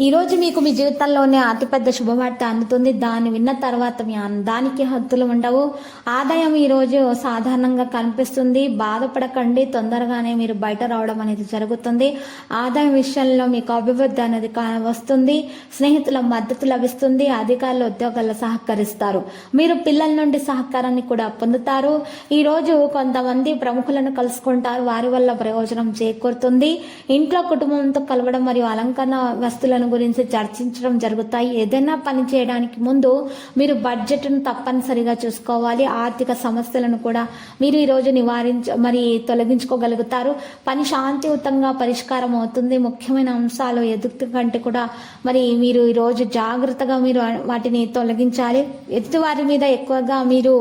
ఈరోజు మీకు మీ జీవితంలోనే అతిపెద్ద శుభవార్త అందుతుంది. దాన్ని విన్న తర్వాత మీ దానికి హద్దులు ఉండవు. ఆదాయం ఈరోజు సాధారణంగా కనిపిస్తుంది. బాధపడకండి. తొందరగానే మీరు బయట రావడం అనేది జరుగుతుంది. ఆదాయం విషయంలో మీకు అభివృద్ధి అనేది కా- వస్తుంది. స్నేహితుల మద్దతు లభిస్తుంది. అధికారులు ఉద్యోగాలు సహకరిస్తారు. మీరు పిల్లల నుండి సహకారాన్ని కూడా పొందుతారు. ఈరోజు కొంతమంది ప్రముఖులను కలుసుకుంటారు. వారి వల్ల ప్రయోజనం చేకూరుతుంది. ఇంట్లో కుటుంబంతో కలవడం మరియు అలంకరణ వస్తువులను గురించి చర్చించడం జరుగుతాయి. ఏదైనా పని చేయడానికి ముందు మీరు బడ్జెట్ను తప్పనిసరిగా చూసుకోవాలి. ఆర్థిక సమస్యలను కూడా మీరు ఈరోజు నివారించ మరి తొలగించుకోగలుగుతారు. పని శాంతియుతంగా పరిష్కారం అవుతుంది. ముఖ్యమైన అంశాలు ఎదుటి కంటే కూడా మరి మీరు ఈరోజు జాగ్రత్తగా మీరు వాటిని తొలగించాలి. ఎదుటివారి మీద ఎక్కువగా మీరు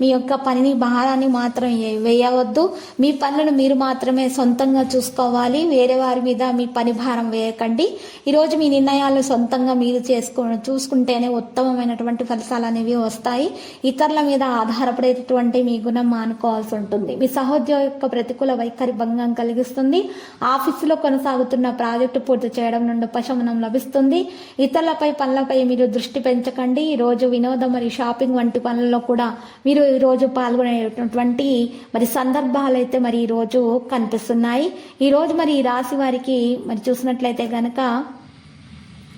మీ యొక్క పనిని భారాన్ని మాత్రం వేయవద్దు. మీ పనులను మీరు మాత్రమే సొంతంగా చూసుకోవాలి. వేరే వారి మీద మీ పని భారం వేయకండి. ఈరోజు మీ నిర్ణయాలు సొంతంగా మీరు చేసుకో చూసుకుంటేనే ఉత్తమమైనటువంటి ఫలితాలు అనేవి వస్తాయి. ఇతరుల మీద ఆధారపడేటటువంటి మీ గుణం మానుకోవాల్సి ఉంటుంది. మీ సహోద్యోగ యొక్క ప్రతికూల వైఖరి భంగం కలిగిస్తుంది. ఆఫీసులో కొనసాగుతున్న ప్రాజెక్టు పూర్తి చేయడం నుండి ఉపశమనం లభిస్తుంది. ఇతరులపై పనులపై మీరు దృష్టి పెంచకండి. ఈ రోజు వినోదం మరియు షాపింగ్ వంటి పనుల్లో కూడా మీరు ఈ రోజు పాల్గొనేటటువంటి మరి సందర్భాలు అయితే మరి ఈ రోజు కనిపిస్తున్నాయి. ఈరోజు మరి ఈ రాశి వారికి మరి చూసినట్లయితే గనక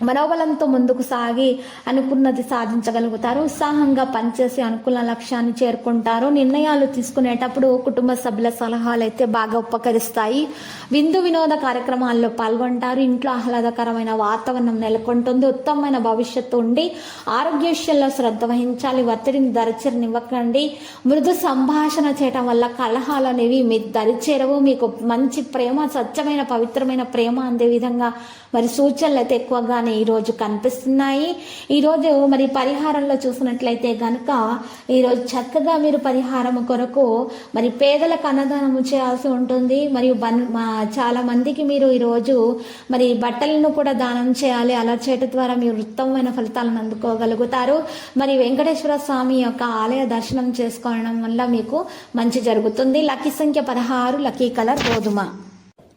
మనోబలంతో ముందుకు సాగి అనుకున్నది సాధించగలుగుతారు ఉత్సాహంగా పనిచేసి అనుకున్న లక్ష్యాన్ని చేరుకుంటారు. నిర్ణయాలు తీసుకునేటప్పుడు కుటుంబ సభ్యుల సలహాలు అయితే బాగా ఉపకరిస్తాయి. విందు వినోద కార్యక్రమాల్లో పాల్గొంటారు. ఇంట్లో ఆహ్లాదకరమైన వాతావరణం నెలకొంటుంది. ఉత్తమమైన భవిష్యత్తు ఉండి ఆరోగ్య విషయంలో శ్రద్ధ వహించాలి. ఒత్తిడిని దరిచేరనివ్వకండి. మృదు సంభాషణ చేయటం వల్ల కలహాలు అనేవి మీ దరిచేరవు మీకు మంచి ప్రేమ స్వచ్ఛమైన పవిత్రమైన ప్రేమ అందే విధంగా మరి సూచనలు అయితే ఎక్కువగానే ఈరోజు కనిపిస్తున్నాయి. ఈరోజు మరి పరిహారంలో చూసినట్లయితే గనుక ఈరోజు చక్కగా మీరు పరిహారం కొరకు మరి పేదలకు అన్నదానము చేయాల్సి ఉంటుంది. మరియు బన్ మా చాలా మందికి మీరు ఈరోజు మరి బట్టలను కూడా దానం చేయాలి. అలా చేయటం ద్వారా మీరు ఉత్తమమైన ఫలితాలను అందుకోగలుగుతారు. మరి వెంకటేశ్వర స్వామి యొక్క ఆలయ దర్శనం చేసుకోవడం వల్ల మీకు మంచి జరుగుతుంది. లక్కీ సంఖ్య పదహారు లక్కీ కలర్ గోధుమ.